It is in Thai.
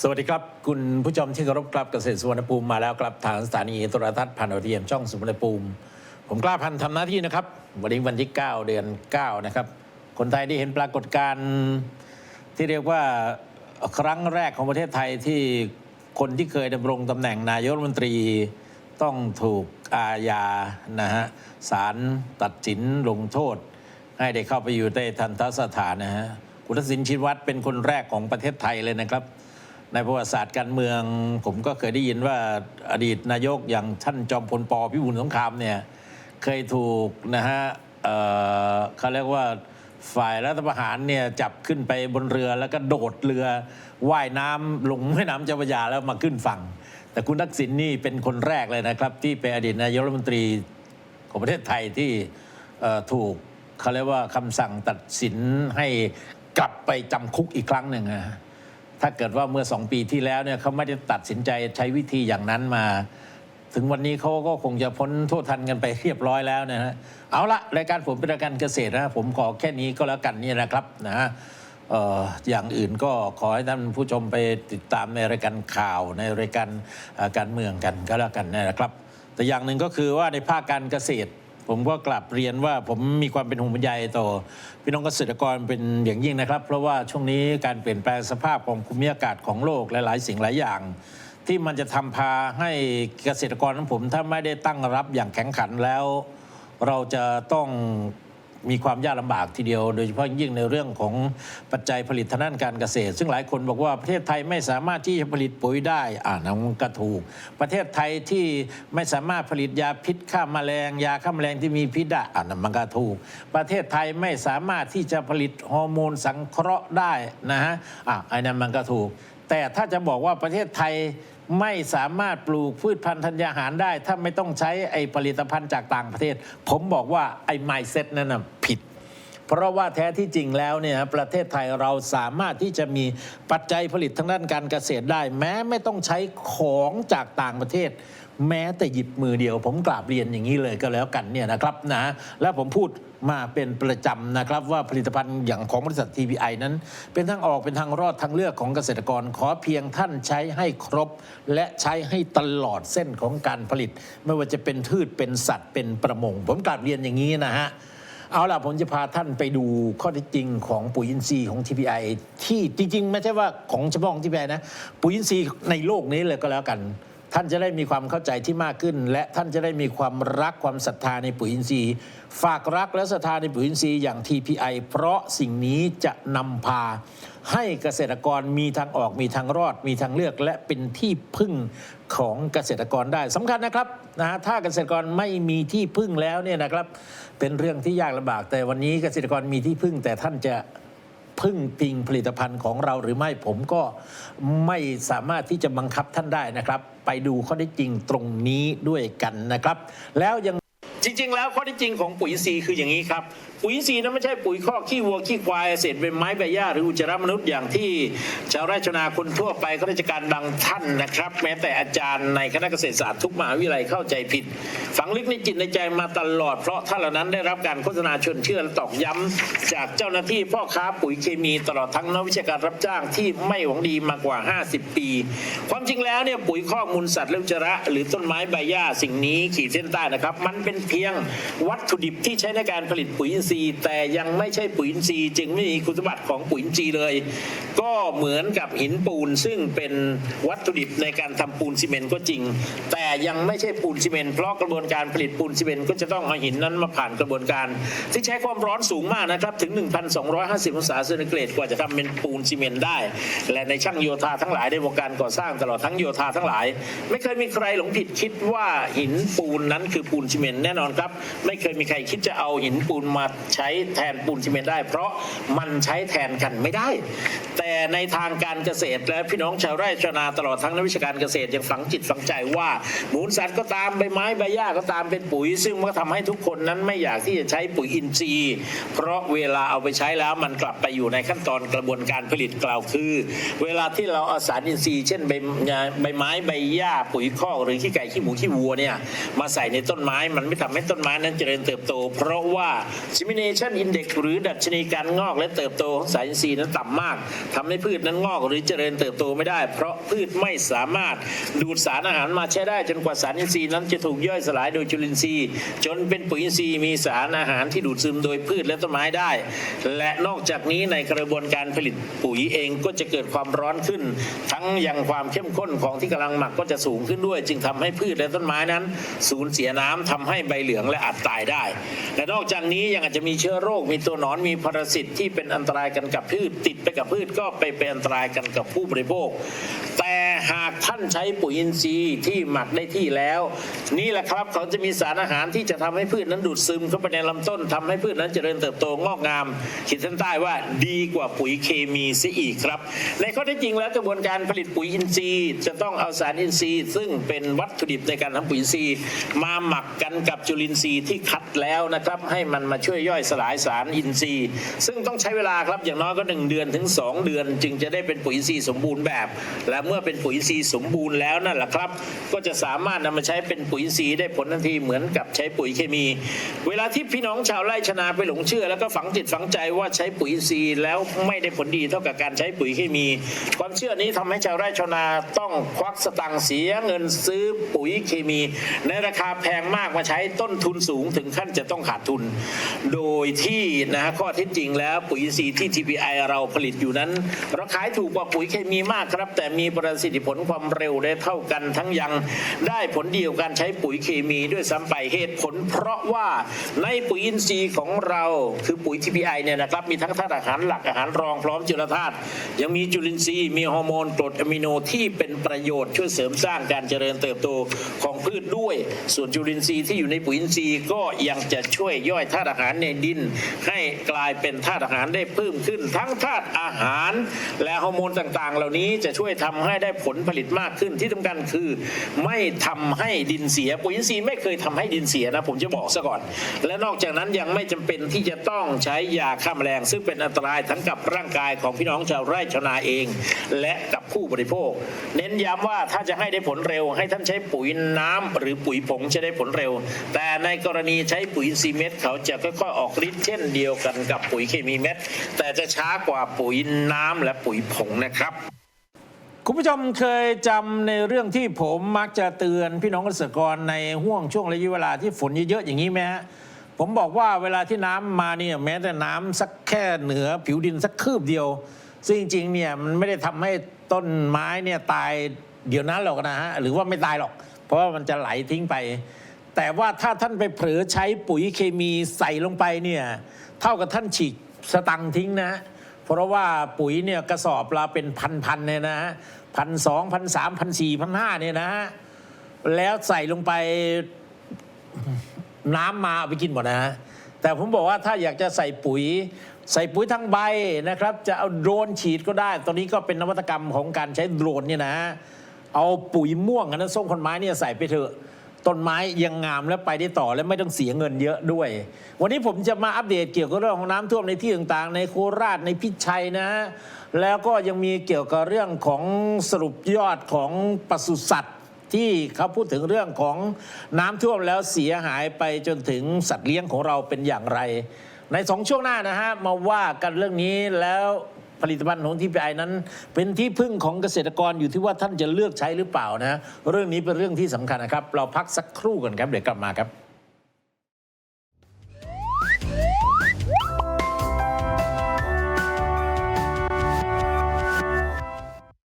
สวัสดีครับ คุณผู้ชมที่เคารพครับเกษตรสุวรรณภูมิมาแล้วครับทางสถานีโทรทัศน์พันธุ์ดาวเทียมช่องสุวรรณภูมิ ผมกล้าพันธ์ทำหน้าที่นะครับ วันนี้วันที่ 9 เดือน 9 นะครับ คนไทยได้เห็นปรากฏการณ์ที่เรียกว่าครั้งแรกของประเทศไทยที่คนที่เคยดำรงตำแหน่งนายกรัฐมนตรี ต้องถูกอาญานะฮะศาลตัดสินลงโทษ ให้ได้เข้าไปอยู่ในทันตสถานนะฮะคุณทักษิณชินวัตรเป็นคนแรกของประเทศไทยเลยนะครับ ในประวัติศาสตร์การเมือง ผมก็เคยได้ยินว่าอดีตนายกอย่างท่านจอมพลปพิบูลสงครามเนี่ยเคยถูกนะฮะเอ่อเขาเรียกว่าฝ่ายรัฐประหารเนี่ยจับขึ้นไปบนเรือแล้วก็โดดเรือว่ายน้ำลงแม่น้ำเจ้าพระยาแล้วมาขึ้นฝั่ง แต่คุณทักษิณนี่เป็นคนแรกเลยนะครับ ที่เป็นอดีตนายกรัฐมนตรีของประเทศไทยที่ถูกเขาเรียกว่าคำสั่งตัดสินให้กลับไปจำคุกอีกครั้งหนึ่งอะ ถ้าเกิดว่าเมื่อสองปีที่แล้วเนี่ยเขาไม่ได้ตัดสินใจใช้วิธีอย่างนั้นมา ถึงวันนี้เขาก็คงจะพ้นโทษทันกันไปเรียบร้อยแล้วนะฮะเอาละรายการผมเป็นรายการเกษตรนะผมขอแค่นี้ก็แล้วกันนี่นะครับนะฮะเอ่ออย่างอื่นก็ขอให้ท่านผู้ชมไปติดตามในรายการข่าวในรายการการเมืองกันก็แล้วกันนะครับ แต่อย่างหนึ่งก็คือว่าในภาคการเกษตร ผมก็กลับเรียนว่าผมมีความเป็นห่วงเป็นใยต่อ พี่น้องเกษตรกรเป็นอย่างยิ่งนะครับ เพราะว่าช่วงนี้การเปลี่ยนแปลงสภาพของภูมิอากาศของโลกหลายๆ สิ่งหลายอย่าง ที่มันจะทำพาให้เกษตรกรของผมถ้าไม่ได้ตั้งรับอย่างแข็งขันแล้ว เราจะต้อง มีความยากลำบากทีเดียว โดยเฉพาะยิ่งในเรื่องของปัจจัยผลิตทางด้านการเกษตร ซึ่งหลายคนบอกว่าประเทศไทยไม่สามารถที่จะผลิตปุ๋ยได้อ่านมันก็ถูก ประเทศไทยที่ไม่สามารถผลิตยาพิษฆ่ามแมลง ยาฆ่าแมลงที่มีพิษได้อ่านมันก็ถูก ประเทศไทยไม่สามารถที่จะผลิตฮอร์โมนสังเคราะห์ได้นะฮะอะไอ้นั้นมันก็ถูก แต่ถ้าจะบอกว่าประเทศไทยไม่สามารถปลูกพืชพันธุ์ธัญญาหารได้ ถ้าไม่ต้องใช้ไอ้ผลิตภัณฑ์จากต่างประเทศ ผมบอกว่าไอ้ไมเซ็ตนั่นน่ะผิด เพราะว่าแท้ที่จริงแล้วเนี่ยประเทศไทยเราสามารถที่จะมีปัจจัยผลิตทางด้านการเกษตรได้ แม้ไม่ต้องใช้ของจากต่างประเทศ แม้แต่หยิบมือเดียว ผมกราบเรียนอย่างนี้เลยก็แล้วกันเนี่ยนะครับนะและผมพูดมาเป็นประจำนะครับว่าผลิตภัณฑ์อย่างของบริษัท TPI นั้น เป็นทางออกเป็นทางรอดทางเลือกของเกษตรกรขอเพียงท่านใช้ให้ครบ และใช้ให้ตลอดเส้นของการผลิต ไม่ว่าจะเป็นพืชเป็นสัตว์เป็นประมง ผมกราบเรียนอย่างนี้นะฮะ เอาล่ะผมจะพาท่านไปดูข้อเท็จจริงของปุ๋ยอินทรีย์ของ TPI ที่จริง ๆ ไม่ใช่ว่าของเฉพาะของ TPI นะ ปุ๋ยอินทรีย์ในโลกนี้เลยก็แล้วกัน ท่านจะได้มีความเข้าใจที่มากขึ้น และท่านจะได้มีความรักความศรัทธาในปุ๋ยอินทรีย์ ฝากรักและศรัทธาในปุ๋ยอินทรีย์อย่าง TPI เพราะสิ่งนี้จะนำพา ให้เกษตรกรมีทางออกมีทางรอด มีทางเลือกและเป็นที่พึ่งของเกษตรกรได้สำคัญนะครับนะฮะถ้าเกษตรกรไม่มีที่พึ่งแล้วเนี่ยนะครับ เป็นเรื่องที่ยากลำบากแต่วันนี้เกษตรกรมีที่พึ่งแต่ท่านจะ พึ่งพิงผลิตภัณฑ์ของเราหรือไม่ผมก็ไม่สามารถที่จะบังคับท่านได้นะครับ ไปดูข้อได้จริงตรงนี้ด้วยกันนะครับ แล้วยังจริง ๆ แล้วข้อที่จริงของปุ๋ยซีคืออย่างนี้ครับ ปุ๋ยอินทรีย์นั้นไม่ใช่ปุ๋ยคอกขี้วัวขี้ควายเศษใบไม้ใบหญ้าหรืออุจจาระมนุษย์อย่างที่ชาวไร่ชาวนาคนทั่วไปข้าราชการบางท่านนะครับ แม้แต่อาจารย์ในคณะเกษตรศาสตร์ทุกมหาวิทยาลัยเข้าใจผิด ฝังลึกในจิตในใจมาตลอด เพราะท่านเหล่านั้นได้รับการโฆษณาชวนเชื่อและตอกย้ำจากเจ้าหน้าที่พ่อค้าปุ๋ยเคมีตลอดทั้งนักวิชาการรับจ้างที่ไม่หวังดีมากว่า 50 ปี ความจริงแล้วเนี่ยปุ๋ยคอมูลสัตว์และอุจจาระ หรือต้นไม้ใบหญ้าสิ่งนี้ขีดเส้นใต้นะครับ มันเป็นเพียงวัตถุดิบที่ใช้ในการผลิตปุ๋ยอินทรีย์แต่ยังไม่ใช่ปุ๋ยอินทรีย์จึงไม่มีคุณสมบัติของปุ๋ยอินทรีย์เลย ก็เหมือนกับหินปูนซึ่งเป็นวัตถุดิบในการทำปูนซีเมนต์ก็จริง แต่ยังไม่ใช่ปูนซีเมนต์เพราะกระบวนการผลิตปูนซีเมนต์ก็จะต้องเอาหินนั้นมาผ่านกระบวนการที่ใช้ความร้อนสูงมากนะครับถึง 1,250 องศาเซนติเกรดกว่าจะทำเป็นปูนซีเมนต์ได้ และในช่างโยธาทั้งหลายในวงการก่อสร้างตลอดทั้งโยธาทั้งหลาย ไม่เคยมีใครหลงผิดคิดว่าหินปูนนั้นคือปูนซีเมนต์แน่นอนครับ ไม่เคยมีใครคิดจะเอาหินปูนมาใช้แทนปูนซีเมนต์ได้ เพราะมันใช้แทนกันไม่ได้ แต่ในทางการเกษตรและพี่น้องชาวไร่ชาวนาตลอดทั้งนักวิชาการเกษตรยังฝังจิตฝังใจว่ามูลสัตว์ก็ตามใบไม้ใบหญ้าก็ตามเป็นปุ๋ย ซึ่งมันก็ทำให้ทุกคนนั้นไม่อยากที่จะใช้ปุ๋ยอินทรีย์ เพราะเวลาเอาไปใช้แล้วมันกลับไปอยู่ในขั้นตอนกระบวนการผลิตกล่าวคือ เวลาที่เราเอาสารอินทรีย์ เช่นใบใบไม้ใบหญ้าปุ๋ยคอกหรือขี้ไก่ขี้หมูขี้วัวเนี่ยมาใส่ในต้นไม้มันไม่ทำให้ต้นไม้นั้นเจริญเติบโต เพราะว่า Germination Index หรือดัชนีการงอกและเติบโตของสารอินทรีย์นั้นต่ำมากทำให้พืชนั้นงอกหรือเจริญเติบโตไม่ได้ เพราะพืชไม่สามารถดูดสารอาหารมาใช้ได้จนกว่าสารอินทรีย์นั้นจะถูกย่อยสลายโดยจุลินทรีย์ จนเป็นปุ๋ยอินทรีย์มีสารอาหารที่ดูดซึมโดยพืชและต้นไม้ได้ และนอกจากนี้ในกระบวนการผลิตปุ๋ยเองก็จะเกิดความร้อนขึ้น ทั้งยังความเข้มข้นของที่กำลังหมักก็จะสูงขึ้นด้วย จึงทำให้พืชและต้นไม้นั้น สูญเสียน้ำทำให้ใบเหลืองและอาจตายได้ และนอกจากนี้ยังอาจจะมีเชื้อโรค มีตัวหนอนมีปรสิตที่เป็นอันตรายกันกับพืช ติดไปกับพืชก็ไปเป็นอันตรายกันกับผู้บริโภค แต่หากท่านใช้ปุ๋ยอินทรีย์ที่หมักได้ที่แล้ว นี่แหละครับเขาจะมีสารอาหารที่จะทำให้พืชนั้นดูดซึมเข้าไปในลำต้นทำให้พืชนั้นเจริญเติบโตงอกงามขีดเส้นใต้ว่าดีกว่าปุ๋ยเคมีเสียอีกครับ ในข้อเท็จจริงแล้วกระบวนการผลิตปุ๋ยอินทรีย์ จะต้องเอาสารอินทรีย์ ซึ่งเป็นวัตถุดิบในการทำปุ๋ยอินทรีย์ มาหมักกันกับจุลินทรีย์ที่คัดแล้วนะครับ ให้มันมาช่วยย่อยสลายสารอินทรีย์ ซึ่งต้องใช้เวลาครับอย่างน้อยก็ 1 เดือนถึง 2 เดือน จึงจะได้เป็นปุ๋ยอินทรีย์สมบูรณ์แบบ และเมื่อเป็นปุ๋ยอินทรีย์สมบูรณ์แล้วนั่นแหละครับ ก็จะสามารถนำมาใช้เป็นปุ๋ยอินทรีย์ได้ผลทันทีเหมือนกับใช้ปุ๋ยเคมี เวลาที่พี่น้องชาวไร่ชนาไปหลงเชื่อ แล้วก็ฝังจิตฝังใจว่าใช้ปุ๋ยอินทรีย์แล้วไม่ได้ผลดีเท่ากับการใช้ปุ๋ยเคมี ความเชื่อนี้ทำให้ชาวไร่ชาวนาต้องควักสตังค์เสียเงินซื้อปุ๋ยเคมี ในราคาแพงมากมาใช้ต้นทุนสูงถึงขั้นจะต้องขาดทุนโดยที่นะฮะข้อเท็จจริงแล้วปุ๋ยอินทรีย์ที่ TPI เราผลิตอยู่นั้น เราขายถูกกว่าปุ๋ยเคมีมากครับ แต่มีประสิทธิผลความเร็วได้เท่ากันทั้งยังได้ผลเดียวกันใช้ปุ๋ยเคมีด้วยซ้ำไปเหตุผล เพราะว่าในปุ๋ยอินทรีย์ของเราคือปุ๋ย TPI เนี่ยนะครับมีทั้งธาตุอาหารหลักอาหารรองพร้อมจุลธาตุยังมีจุลินทรีย์มีฮอร์โมนกรดอะมิโนที่เป็นประโยชน์ช่วยเสริมสร้างการเจริญเติบโตของพืชด้วย ส่วนจุลินทรีย์ที่อยู่ในปุ๋ยอินทรีย์ก็ยังจะช่วยย่อยธาตุอาหารในดิน ให้กลายเป็นธาตุอาหารได้เพิ่มขึ้น ทั้งธาตุอาหาร และฮอร์โมนต่างๆ เหล่านี้จะช่วยทำให้ได้ผลผลิตมากขึ้นที่สำคัญคือ ไม่ทำให้ดินเสียปุ๋ยอินทรีย์ไม่เคยทำให้ดินเสียนะผมจะบอกซะก่อน และนอกจากนั้นยังไม่จำเป็นที่จะต้องใช้ยาฆ่าแมลง ซึ่งเป็นอันตรายทั้งกับร่างกายของพี่น้องชาวไร่ชาวนาเอง และกับ ผู้บริโภค เน้นย้ำว่าถ้าจะให้ได้ผลเร็ว ให้ท่านใช้ปุ๋ยน้ำหรือปุ๋ยผงจะได้ผลเร็ว แต่ในกรณีใช้ปุ๋ยอินทรีเม็ดเขาจะค่อยๆออกฤทธิ์เช่นเดียวกันกับปุ๋ยเคมีเม็ดแต่จะช้ากว่าปุ๋ยน้ำและปุ๋ยผงนะครับคุณผู้ชมเคยจำในเรื่องที่ผมมักจะเตือนพี่น้องเกษตรกรในห่วงช่วงระยะเวลาที่ฝนเยอะๆอย่างนี้ไหมฮะผมบอกว่าเวลาที่น้ำมาเนี่ยแม้แต่น้ำสักแค่เหนือผิวดินสักคืบเดียว ซึ่งจริงๆเนี่ยมันไม่ได้ทำให้ ต้นไม้เนี่ยตายเดี๋ยวนั้นหรอกนะฮะหรือว่าไม่ตายหรอก เพราะว่ามันจะไหลทิ้งไป แต่ว่าถ้าท่านไปเผลอใช้ปุ๋ยเคมีใส่ลงไปเนี่ยเท่ากับท่านฉีกสตังทิ้งนะ เพราะว่าปุ๋ยเนี่ยกระสอบละเป็นพันๆเนี่ยนะฮะพันสองพันสามพันสี่พันห้าเนี่ยนะฮะแล้วใส่ลงไปน้ำมาเอาไปกินหมดนะฮะแต่ผมบอกว่าถ้าอยากจะใส่ปุ๋ย ใส่ปุ๋ยทั้งใบนะครับ จะเอาโดรนฉีดก็ได้ ตอนนี้ก็เป็นนวัตกรรมของการใช้โดรนเนี่ยนะ เอาปุ๋ยม่วงอันนั้นส้มคนไม้เนี่ยใส่ไปเถอะ ต้นไม้ยังงามและไปได้ต่อและไม่ต้องเสียเงินเยอะด้วย วันนี้ผมจะมาอัปเดตเกี่ยวกับเรื่องของน้ำท่วมในที่ต่างๆ ในโคราชในพิชัยนะ แล้วก็ยังมีเกี่ยวกับเรื่องของสรุปยอดของปศุสัตว์ที่เขาพูดถึงเรื่องของน้ำท่วมแล้วเสียหายไปจนถึงสัตว์เลี้ยงของเราเป็นอย่างไร ในสองช่วงหน้านะฮะมาว่ากันเรื่องนี้แล้วผลิตภัณฑ์ของทีพีไอนั้น เป็นที่พึ่งของเกษตรกรอยู่ที่ว่าท่านจะเลือกใช้หรือเปล่านะ เรื่องนี้เป็นเรื่องที่สำคัญนะครับ เราพักสักครู่กันครับเดี๋ยวกลับมาครับ